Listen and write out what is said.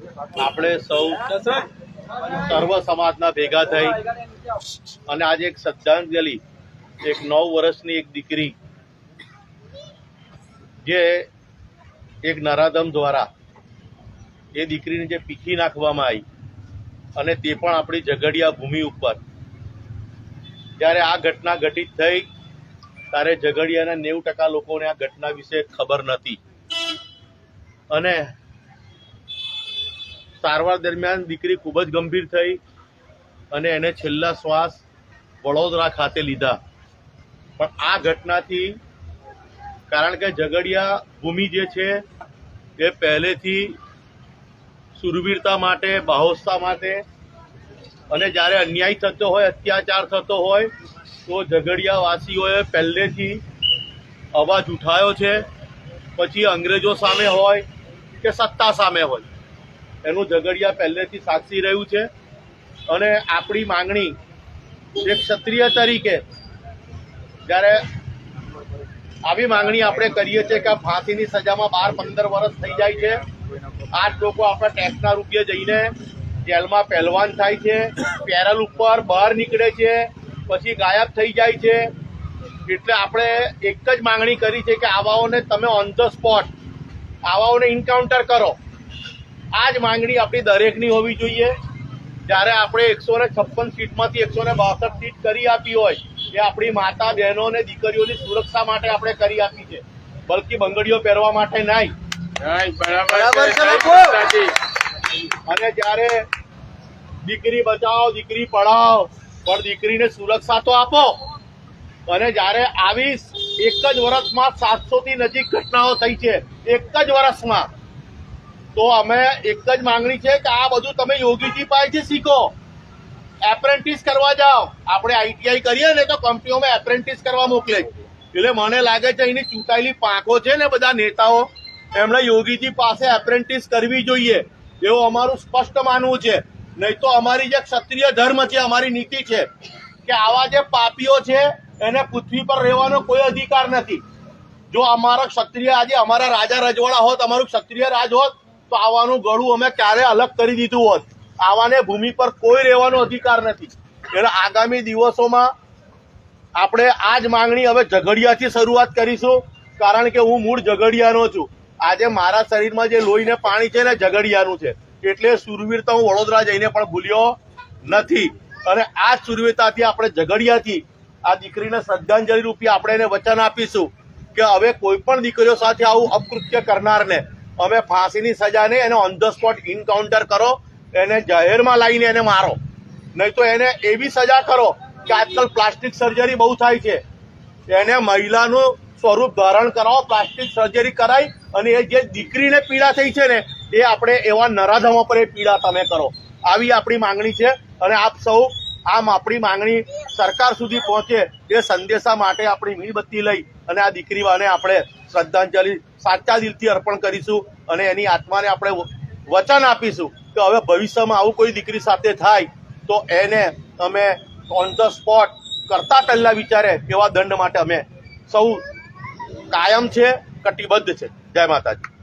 આપણે સૌ સર્વ સમાજના ભેગા થઈ અને આજે એક શ્રદ્ધાંજલિ, એક નવ વર્ષની એક દીકરી જે એક નરાધમ દ્વારા એ દીકરીને જે પીખી નાખવામાં આવી અને તે પણ આપણી ઝઘડિયા ભૂમિ ઉપર. જ્યારે આ ઘટના ઘટિત થઈ ત્યારે ઝઘડિયાના નેવું ટકા લોકોને આ ઘટના વિશે ખબર નથી અને સારવાર દરમિયાન દીકરી ખૂબ જ ગંભીર થઈ અને એને છેલ્લા શ્વાસ વડોદરા ખાતે લીધા. પણ આ ઘટનાથી કારણ કે ઝઘડિયા ભૂમિ જે છે એ પહેલેથી સુરવીરતા માટે, બાહોસ્તા માટે અને જ્યારે અન્યાય થતો હોય, અત્યાચાર થતો હોય, તો ઝઘડિયાવાસીઓએ પહેલેથી અવાજ ઉઠાયો છે. પછી અંગ્રેજો સામે હોય કે સત્તા સામે હોય. એનું ઝઘડિયા પહેલેથી સાક્ષી રહ્યું છે. અને આપણી માંગણી એક ક્ષત્રિય તરીકે જ્યારે આવી માંગણી આપણે કરીએ છીએ કે ફાંસીની સજામાં બાર, પંદર વર્ષ થઈ જાય છે. આ જ લોકો આપણા ટેક્સના રૂપિયે જઈને જેલમાં પહેલવાન થાય છે, પેરલ ઉપર બહાર નીકળે છે, પછી ગાયબ થઈ જાય છે. એટલે આપણે એક જ માંગણી કરી છે કે આવાઓને તમે ઓન ધ સ્પોટ આવાઓને ઇન્કાઉન્ટર કરો. આ જ માંગણી આપણી દરેકની હોવી જોઈએ. જ્યારે આપણે એકસો ને છપ્પન સીટમાંથી એકસો ને બાસઠ સીટ કરી આપી હોય એ આપણી માતા બહેનો અને દીકરીઓની સુરક્ષા માટે આપણે કરી આપી છે. બલકી બંગડીઓ પહેરવા માટે નહીં. અને જ્યારે દીકરી બચાવો દીકરી પઢાઓ પણ દીકરીને સુરક્ષા તો આપો. અને જ્યારે આવી એક જ વર્ષમાં સાતસો થી નજીક ઘટનાઓ થઈ છે એક જ વર્ષમાં તો અમે એક જ માંગણી છે કે આ બધું તમે યોગીજી પાસેથી શીખો. એપ્રેન્ટિસ કરવા જાઓ. આપણે આઈટીઆઈ કરીએ ને તો કંપનીઓમાં એપ્રેન્ટિસ કરવા મોકલે. એટલે મને લાગે છે એની ચૂંટાયેલી પાંખો છે ને બધા નેતાઓ, એમણે યોગીજી પાસે એપ્રેન્ટિસ કરવી જોઈએ. એવું અમારું સ્પષ્ટ માનવું છે. નહીં તો અમારી જે ક્ષત્રિય ધર્મ છે, અમારી નીતિ છે, કે આવા જે પાપીઓ છે, એને પૃથ્વી પર રહેવાનો કોઈ અધિકાર નથી. જો અમારા ક્ષત્રિય આજે અમારા રાજા રજવાડા હોત, અમારું ક્ષત્રિય રાજ હોત તો આવાનું ગળું અમે ક્યારે અલગ કરી દીધું હોત? આવાને ભૂમિ પર કોઈ રહેવાનો અધિકાર નથી. એટલે આગામી દિવસોમાં આપણે આ જ માંગણી હવે ઝઘડિયાથી શરૂઆત કરીશું, કારણ કે હું મૂળ ઝઘડિયાનો છું. આજે મારા શરીરમાં જે લોહીને પાણી છે ને ઝઘડિયાનું છે, એટલે સુરવીરતા હું વડોદરા જઈને પણ ભૂલ્યો નથી. અને આ સુરવીરતાથી આપણે ઝઘડિયાથી આ દીકરીને શ્રદ્ધાંજલિ રૂપી આપણે એને વચન આપીશું કે હવે કોઈ પણ દીકરીઓ સાથે આવું અપકૃત્ય કરનારને અમે ફાંસીની સજા નહીં, એને ઓન ધ સ્પોટ ઇન્કાઉન્ટર કરો, એને જાહેરમાં લાવીને એને મારો. નહીં તો એને એવી સજા કરો કે આજકાલ પ્લાસ્ટિક સર્જરી બહુ થાય છે. એને મહિલાનું સ્વરૂપ ધારણ કરાવો, પ્લાસ્ટિક સર્જરી કરાય, અને એ જે દીકરીને પીડા થઈ છે ને, એ આપણે એવા નરાધમો પર એ પીડા તમે કરો. આવી આપણી માંગણી છે અને આપ સૌ આમ આપણી માંગણી સરકાર સુધી પહોંચે એ સંદેશા માટે આપણી મીણબત્તી લઈ અને આ દીકરીવાને આપણે શ્રદ્ધાંજલિ સાચા દિલથી અર્પણ કરીશું અને એની આત્માને આપણે વચન આપીશું કે હવે ભવિષ્યમાં આવું કોઈ દીકરી સાથે થાય તો એને અમે ઓન ધ સ્પોટ કરતા પહેલા વિચારે એવા દંડ માટે અમે સૌ કાયમ છે, કટિબદ્ધ છે. જય માતાજી.